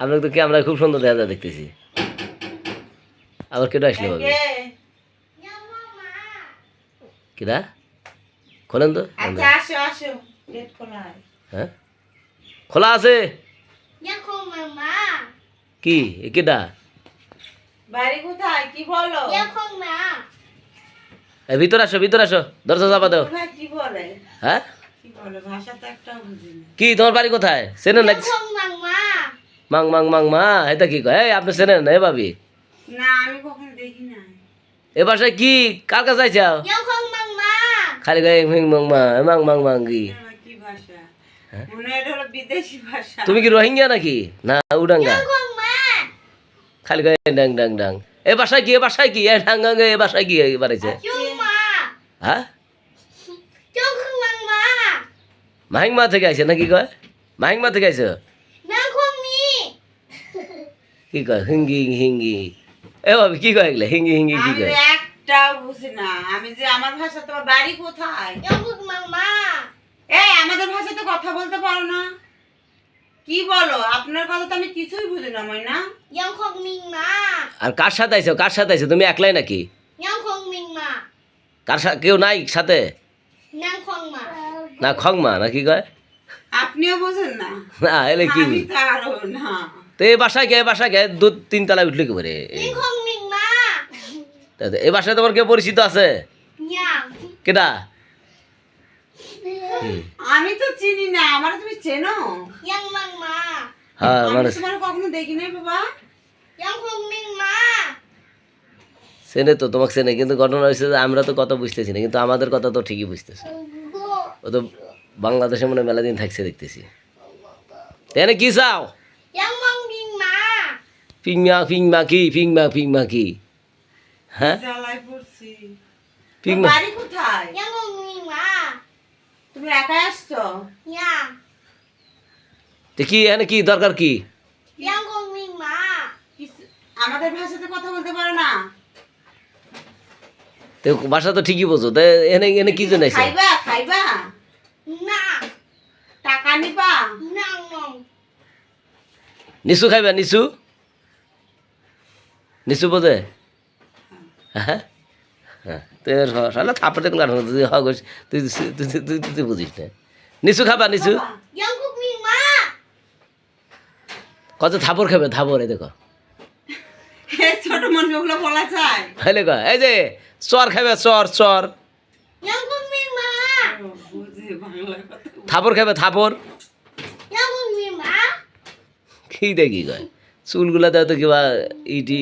আপনাকে তো কি আমরা খুব সুন্দর দেখা যায় দেখতেছি। আবার কেটে আসলে ভাবি? কে? কিরা খোলেন তো? আচ্ছা আসো আসো গেট খোলা হ্যাঁ। খোলা আছে. কি? এ কেটা বাড়ি কোথায়? কি বলো? ভিতরে আসো ভিতরে আসো। দরজা চাপা দাও। কোথায়? কি বলে? হ্যাঁ? কি তোমার বাড়ি কোথায়? চেনেন না. মাং মাং মাং মা এটা কি কয়? এই আপনি চেনেন না এ ভাবি? না আমি কখনো দেখি না এ বাসায় কি? কার কাছে আইছাও খালি গায়ে মিং মাং মা মাং মাং মাং কি হ্যাঁ? এটা হলো বিদেশি ভাষা। তুমি কি রোহিঙ্গা নাকি? না উডাঙ্গা. খালি গায়ে ডাং ডাং ডাং এ বাসায় কি এ বাসায় কি? এ ডাং ডাং এ বাসায় কি বাড়াইছে Yang mama. হ্যাঁ. মাহিংমা থেকে আইছে নাকি কয়? মাহিংমা থেকে আইছে. কি কয়? হিঙ্গি হিঙ্গি। এ ভাবি কি কয় এগুলা? হিঙ্গি হিঙ্গি কি কয়? একটাও বুঝি না। আমি যে আমার ভাষা তোমার বাড়ি কোথায়? mama. এই আমাদের ভাষাতে কথা বলতে পারো না। কি বলো? আপনার কথা তো আমি কিছুই বুঝি না ময়না. আর কার সাথে আইছো? কার সাথে আইছো? তুমি একলাই নাকি. কার সাথে কেউ নাই সাথে. না খংমা না কি কয়? আপনিও বোঝেন না। না এলে কি আমি না। তো এই বাসায় গে বাসায় গে দু তিন তলা উঠলে কি করে? এই বাসায় তোমার কেউ পরিচিত আছে. কেটা আমি তো চিনি না আমার তুমি চেনো? হ্যাঁ মানে তোমার কখনো দেখি নাই বাবা। চেনে তো তোমাকে চেনে কিন্তু ঘটনা হয়েছে যে আমরা তো কথা বুঝতেছি না কিন্তু আমাদের কথা তো ঠিকই বুঝতেছে। ও তো বাংলাদেশে মনে মেলা দিন থাকছে দেখতেছি। এনে কি চাও. পিংমা পিংমা কি পিংমা পিংমা কি? হ্যাঁ? জ্বালায় পড়ছি। তোর পিংমা কোথায়? তুমি একা আসছো? কি এনে কি দরকার কি? আমাদের ভাষাতে কথা বলতে পারো না। তো বাসা তো ঠিকই বোঝো এনে এনে কি জন্য আইছো? খাইবা খাইবা. টাকা নিবা. নিচু খাইবা নিচু নিচু বোঝে হ্যাঁ। হ্যাঁ তুই সালা থাপড়ে দেখুন তুই হ তুই তুই- তুই তুই- বুঝিস না। নিচু খাবা নিচু. কত থাপড় খাবে থাপড় এই দেখো। এই ছোট মানুষ বলা যায়। কয় এই যে চর খাবে চর চর। থাপড় খাবে থাপড়। কি দেখি কয়? চুলগুলা তো কিবা ইটি।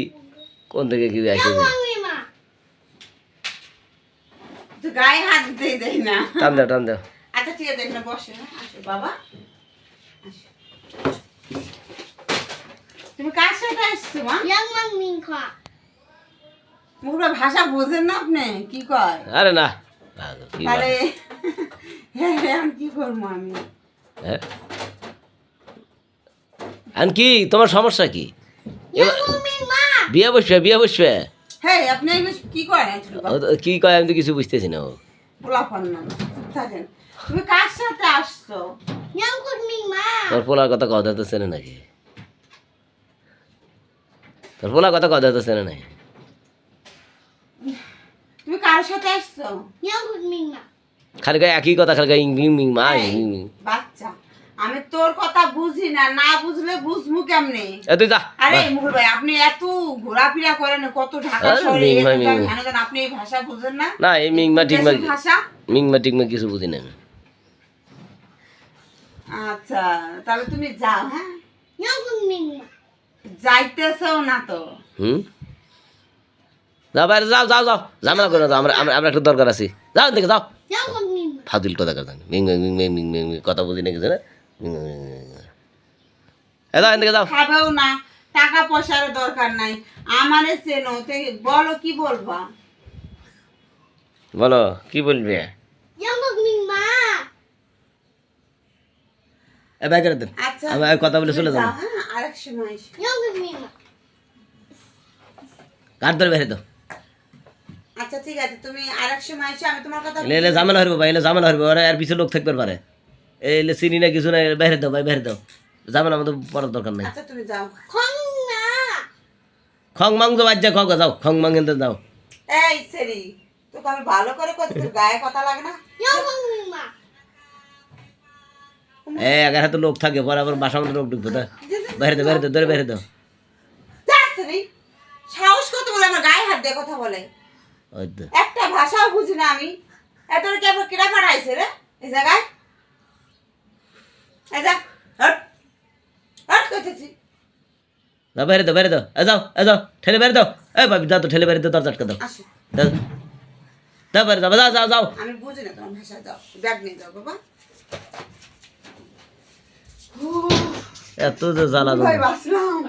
কোন থেকে কি আসে Yang তো গায়ে হাত দিতে দেয় না। টান দাও টান দাও আচ্ছা ঠিক আছে এখানে বসে হ্যাঁ? আসো বাবা। তুমি কার সাথে আসছো মা? Yang mama. মুখটা ভাষা বোঝেন না আপনি কি কয়? আরে না আরে বলে? হ্যাঁ হ্যাঁ, আমি কি করব আমি? হ্যাঁ। কি তোমার সমস্যা কি. বিয়ে বসবে বিয়ে বসবে। হ্যাঁ আপনি কি করেন কি কয় আমি তো কিছু বুঝতেছি না তুমি কার সাথে আসছো? তোর পোলার কথা কথা তো চেনে নাকি? তোর পোলার কথা কথা তো চেনে নাই তুমি কার সাথে আসছো? খালি গায়ে একই কথা খালি গায়ে ইং মা। বাচ্চা আমি তোর কথা বুঝি না না বুঝলে বুঝমু কেমনে? এ তুই যা আরে মুকুল ভাই আপনি এত ঘোরাফেরা করেন কত ঢাকা শহরে মিং এত মাই মিং জানেন, মাই। জানেন, জানেন, আপনি এই ভাষা বুঝেন না? না এই মিংমা টিংমা ভাষা? মিংমা টিংমা কিছু বুঝি না আচ্ছা তাহলে তুমি যাও হ্যাঁ? যাইতেছো না তো। হুম? যাও বাইরে যাও যাও যাও। ঝামেলা করে যাও আমরা একটু দরকার আছি। যাও দেখে যাও. ফাজিল কথা কথা মিং মিং মিং মিং মিং মিং মিং কথা বুঝি না কিছু না। মিং মিং মিং মিং মিং। এ যাও এদিকে যাও। খাবেও না টাকা পয়সার দরকার নাই। আমারে চেনো তে বলো কি বলবা? বলো কি বলবি? করে দেন। আচ্ছা আমি কথা বলে চলে যাব। হ্যাঁ. কার ধরে বেরে দাও। আচ্ছা ঠিক আছে তুমি আরেক সময় এসো আমি তোমার কথা এলে ঝামেলা হরবো ভাই এলে ঝামেলা হরবো ওরা আর পিছনে লোক থাকতে পারে। এলে চিনি না কিছু না বাইরে দাও ভাই বাইরে দাও। যাবে না আমাদের পড়ার দরকার নাই। আচ্ছা, তুমি যাও। খং মাং তো বাদ যা খং যাও খং মাং এনতে যাও। এই সেরি তোকে আমি ভালো করে কত তোর গায়ে কথা লাগে না? এ হাতে লোক থাকে পরে আবার বাসা মতো লোক ঢুকবে বাইরে দাও বাইরে দাও ধরে বাইরে দাও সাহস কত বলে আমার গায়ে হাত দিয়ে কথা বলে? একটা ভাষাও বুঝি না আমি। এত কি আবার কিরা পাঠাইছে রে? এই জায়গায়? এই যা হট হট যাও বাইরে দাও বাইরে দাও। এ যাও এ যাও ঠেলে বাইরে দাও। এ ভাবি যাও তো ঠেলে বাইরে দাও দরজা আটকে দাও। দাও দাও বাইরে যাও যাও যাও যাও। আমি বুঝি না তোমার ভাষা যাও ব্যাগ নিয়ে যাও বাবা। এত যে জ্বালা ভাই বাসলাম